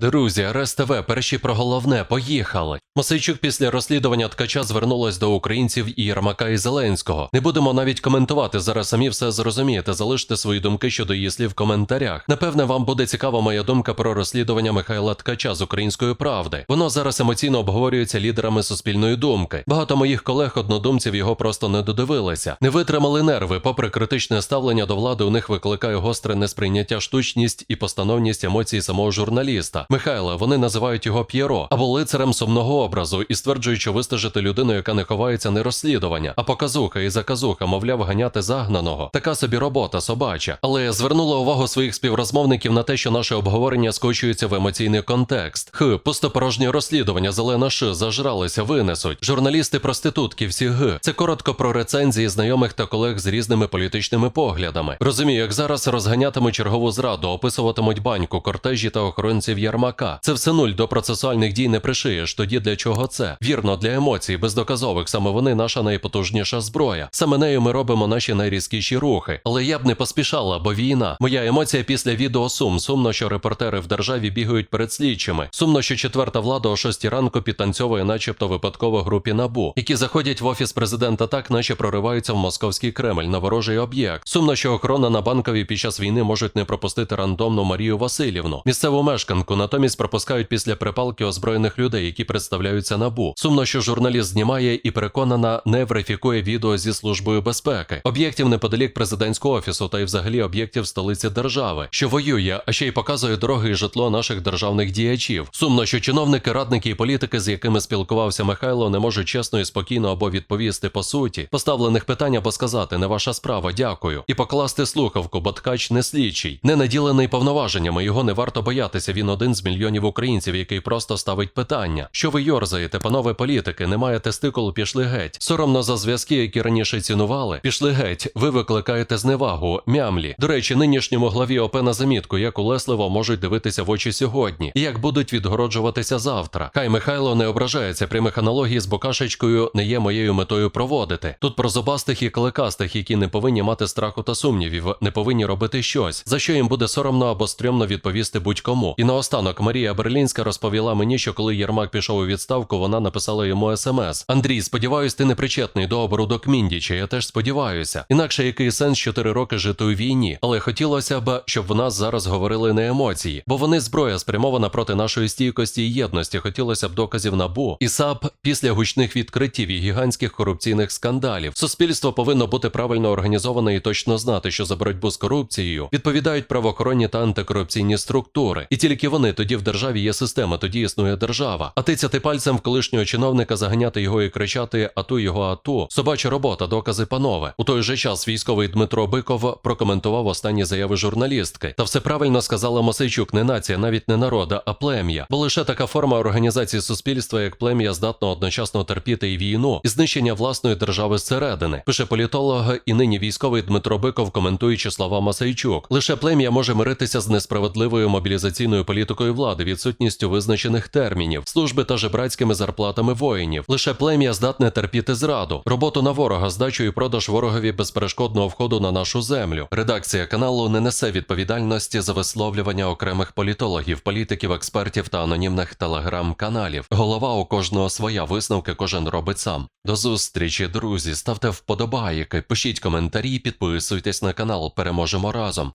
Друзі, Арес ТВ, перші про головне, поїхали. Мосейчук після розслідування ткача звернулась до українців і Єрмака і Зеленського. Не будемо навіть коментувати. Зараз самі все зрозумієте. Залиште свої думки щодо її слів в коментарях. Напевне, вам буде цікава моя думка про розслідування Михайла Ткача з української правди. Воно зараз емоційно обговорюється лідерами суспільної думки. Багато моїх колег однодумців його просто не додивилися. Не витримали нерви. Попри критичне ставлення до влади, у них викликає гостре несприйняття штучність і постановність емоцій самого журналіста. Михайла вони називають його П'єро або лицарем сумного образу і стверджують, що вистежити людину, яка не ховається не розслідування, а показуха і заказуха, мовляв, ганяти загнаного. Така собі робота собача. Але звернула увагу своїх співрозмовників на те, що наше обговорення скочується в емоційний контекст. Х, пустопорожнє розслідування, зелена ш, зажралися, винесуть. Журналісти, проститутки, всі г. Це коротко про рецензії знайомих та колег з різними політичними поглядами. Розумію, як зараз розганятимуть чергову зраду, описуватимуть баньку, кортежі та охоронців Ярмака. Це все нуль до процесуальних дій не пришиєш. Тоді для чого це? Вірно, для емоцій, бездоказових. Саме вони наша найпотужніша зброя. Саме нею ми робимо наші найрізкіші рухи. Але я б не поспішала, бо війна. Моя емоція після відео сум. Сумно, що репортери в державі бігають перед слідчими. Сумно, що четверта влада о 6 ранку підтанцьовує, начебто випадково групі набу, які заходять в офіс президента так, наче прориваються в московський Кремль на ворожий об'єкт. Сумно, що охорона на банковій під час війни можуть не пропустити рандомну Марію Васильівну, місцеву мешканку, натомість пропускають після припалки озброєних людей, які представляються набу. Сумно, що журналіст знімає і переконана не верифікує відео зі службою безпеки, об'єктів неподалік президентського офісу та й взагалі об'єктів столиці держави, що воює, а ще й показує дороги і житло наших державних діячів. Сумно, що чиновники, радники і політики, з якими спілкувався Михайло, не можуть чесно і спокійно або відповісти по суті поставлених питань або сказати не ваша справа, дякую, і покласти слухавку, бо ткач не слідчий, не наділений повноваженнями. Його не варто боятися. Він один з мільйонів українців, який просто ставить питання. Що ви йорзаєте, панове політики? Не маєте стикулу, пішли геть. Соромно за зв'язки, які раніше цінували. Пішли геть. Ви викликаєте зневагу, мямлі. До речі, нинішньому главі ОП на замітку, як улесливо можуть дивитися в очі сьогодні, і як будуть відгороджуватися завтра. Хай Михайло не ображається. Прямих аналогій з Бокашечкою не є моєю метою проводити. Тут про зубастих і кликастих, які не повинні мати страху та сумнівів, не повинні робити щось, за що їм буде соромно або стрьомно відповісти будь-кому. І наостанок Марія Берлінська розповіла мені, що коли Єрмак пішов у відставку, вона написала йому смс. Андрій, сподіваюсь, ти не причетний до оборудок Міндіча. Я теж сподіваюся. Інакше який сенс 4 роки жити у війні, але хотілося б, щоб в нас зараз говорили не емоції, бо вони зброя спрямована проти нашої стійкості і єдності. Хотілося б доказів набу і САП після гучних відкриттів і гігантських корупційних скандалів. Суспільство повинно бути правильно організоване і точно знати, що за боротьбу з корупцією відповідають правоохоронні та антикорупційні структури, і тільки вони тоді в державі є система, тоді існує держава. А тицяти пальцем в колишнього чиновника, заганяти його і кричати Ату його ату. Собача робота, докази панове. У той же час військовий Дмитро Биков прокоментував останні заяви журналістки. Та все правильно сказала Мосейчук, не нація, навіть не народа, а плем'я. Бо лише така форма організації суспільства, як плем'я, здатна одночасно терпіти і війну, і знищення власної держави зсередини. Пише політолог і нині військовий Дмитро Биков, коментуючи слова Масейчук. Лише плем'я може миритися з несправедливою мобілізаційною політикою влади, відсутністю визначених термінів, служби та жебрацькими зарплатами воїнів. Лише плем'я здатне терпіти зраду, роботу на ворога, здачу і продаж ворогові безперешкодного входу на нашу землю. Редакція каналу не несе відповідальності за висловлювання окремих політологів, політиків, експертів та анонімних телеграм-каналів. Голова у кожного своя висновки кожен робить сам. До зустрічі, друзі. Ставте вподобайки, пишіть коментарі, підписуйтесь на канал. Переможемо разом.